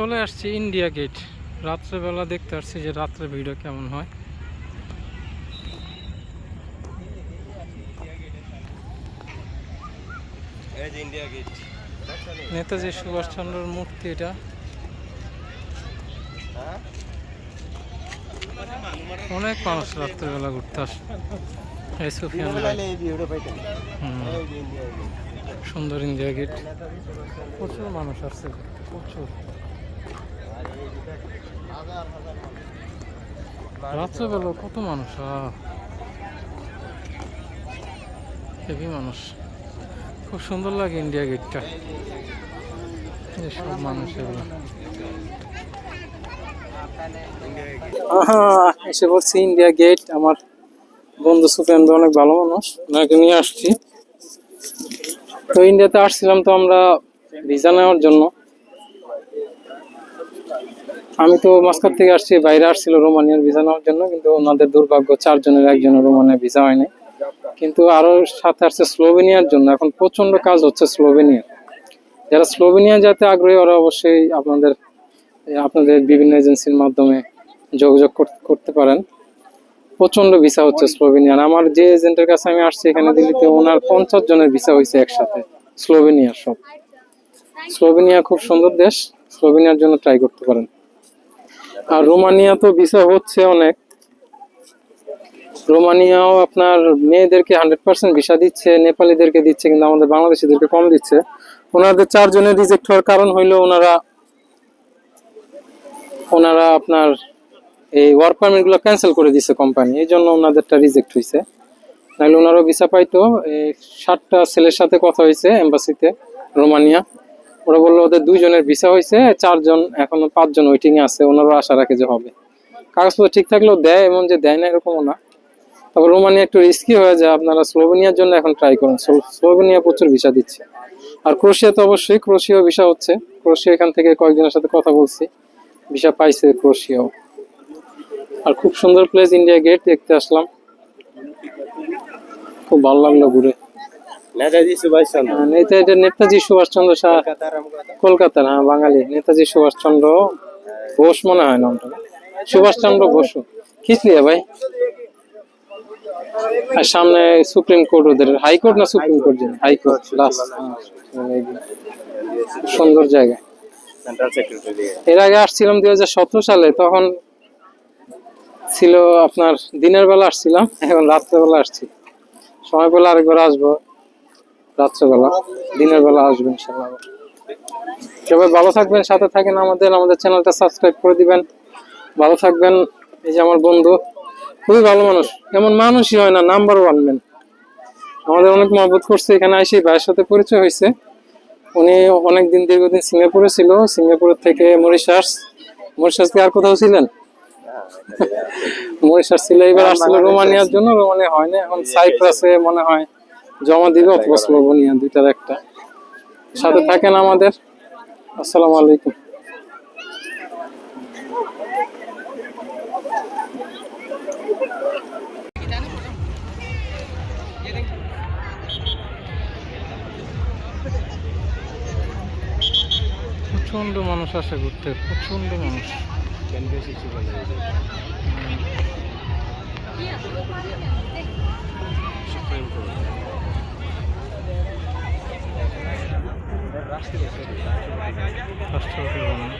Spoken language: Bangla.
চলে আসছি ইন্ডিয়া গেট রাত্রেবেলা দেখতে আসছি যে রাত্রে ভিডিও কেমন হয়। নেতাজি সুভাষচন্দ্রের মূর্তি এটা। হ্যাঁ? অনেক মানুষ রাত্রেবেলা ঘুরতে আসে। এই সুফিয়ান সুন্দর ইন্ডিয়া গেট প্রচুর মানুষ আসছে। প্রচুর। রাত্রেবেলা কত মানুষ হেভি মানুষ। খুব সুন্দর লাগে ইন্ডিয়া গেটটা। সব মানুষ এগুলো। এসে পড়ছি ইন্ডিয়া গেট, আমার বন্ধু সুফিয়ান ভাই অনেক ভালো মানুষ, ওনাকে নিয়ে আসছি। তো ইন্ডিয়াতে আসছিলাম তো আমরা ভিসা নেওয়ার জন্য। আমি তো মাস্কার থেকে আসছি, বাইরে আসছিল রোমানিয়ার ভিসা নেওয়ার জন্য, কিন্তু ওনাদের দুর্ভাগ্য, চারজনের একজনের রোমানিয়া ভিসা হয়নি। কিন্তু আরও সাথে আসছে স্লোভেনিয়ার জন্য, এখন প্রচণ্ড কাজ হচ্ছে স্লোভেনিয়া। যারা স্লোভেনিয়া যাতে আগ্রহী, ওরা অবশ্যই আপনাদের আপনাদের বিভিন্ন এজেন্সির মাধ্যমে যোগাযোগ করতে পারেন। প্রচণ্ড ভিসা হচ্ছে স্লোভেনিয়ার আমার যে এজেন্টের কাছে আমি আসছি এখানে দিল্লিতে, ওনার পঞ্চাশ জনের ভিসা হয়েছে একসাথে, স্লোভেনিয়ার সব। স্লোভেনিয়া খুব সুন্দর দেশ, স্লোভেনিয়ার জন্য ট্রাই করতে পারেন। আর রোমানিয়া তো ভিসা হচ্ছে অনেক। রোমানিয়াও আপনার মেয়েদেরকে হান্ড্রেড পার্সেন্ট ভিসা দিচ্ছে, নেপালিদেরকে দিচ্ছে, কিন্তু আমাদের বাংলাদেশিদেরকে কম দিচ্ছে। ওনাদের চারজনের রিজেক্ট হওয়ার কারণ হইল ওনারা ওনারা আপনার এই ওয়ার্ক পারমিটগুলো ক্যান্সেল করে দিচ্ছে কোম্পানি এই জন্য ওনাদেরটা রিজেক্ট হয়েছে নাহলে ওনারাও ভিসা পাইতো, এই সাতটা ছেলের সাথে কথা হয়েছে এম্বাসিতে রোমানিয়া। ওরা বলল ওদের দুইজনের ভিসা হয়েছে, চারজন, এখনও পাঁচজন ওয়েটিং এ আছে, ওনারও আশা রাখে যে হবে। কাগজপত্র ঠিক থাকলেও দেয় এমন যে দেয় না এরকমও না। তবে রোমানিয়া একটু রিস্কি হয়ে যায়, আপনারা স্লোভেনিয়ার জন্য এখন ট্রাই করুন। স্লো- স্লোভেনিয়া প্রচুর ভিসা দিচ্ছে। আর ক্রোশিয়া তো অবশ্যই ক্রোশিয়াও ভিসা হচ্ছে। ক্রোশিয়া এখান থেকে কয়েকজনের সাথে কথা বলছি। ভিসা পাইছে ক্রোশিয়াও। আর খুব সুন্দর প্লেস ইন্ডিয়া গেট দেখতে আসলাম। খুব ভালো লাগল ঘুরে। এটা এটা নেতাজি সুভাষচন্দ্র শাহ। কলকাতার হ্যাঁ বাঙালি। নেতাজি সুভাষচন্দ্র ঘোষ মনে হয় নামটা সুভাষচন্দ্র ঘোষ। খিচলিয়া ভাই? আর সামনে সুপ্রিম কোর্ট ওদের। হাইকোর্ট না সুপ্রিম কোর্ট জানি হাইকোর্ট লাস্ট। সুন্দর জায়গা। এর আগে আসছিলাম দুই হাজার সতেরো সালে তখন ছিল আপনার দিনের বেলা আসছিলাম এখন রাত্রেবেলা আসছি। সময় পেলে আরেকবার আসব। রাত্রেবেলা দিনের বেলা আসব ইনশাল্লাহ। সবাই ভালো থাকবেন সাথে থাকেন আমাদের আমাদের চ্যানেলটা সাবস্ক্রাইব করে দিবেন। ভালো থাকবেন এই যে আমার বন্ধু খুবই ভালো মানুষ এমন মানুষই হয় না নাম্বার ওয়ান ম্যান আমাদের অনেক মহব্বত করছে এখানে এসে ভাইয়ের সাথে পরিচয় হয়েছে। উনি অনেকদিন দীর্ঘদিন সিঙ্গাপুরে ছিল সিঙ্গাপুর থেকে মরিশাস। মরিশাস থেকে আর কোথাও ছিলেন? মরিশাস ছিল এবার আসছিল রোমানিয়ার জন্য রোমানিয়া হয় না এখন সাইপ্রাসে মনে হয় জমা দিবে অথবা স্লোভেনিয়া দুইটার একটা। সাথে থাকেন আমাদের। আসসালামু আলাইকুম। প্রচণ্ড মানুষ আসে ঘুরতে প্রচণ্ড মানুষ। কেন বেশি ছিল সুপ্রিম কোর্ট রাষ্ট্রপতি ভবন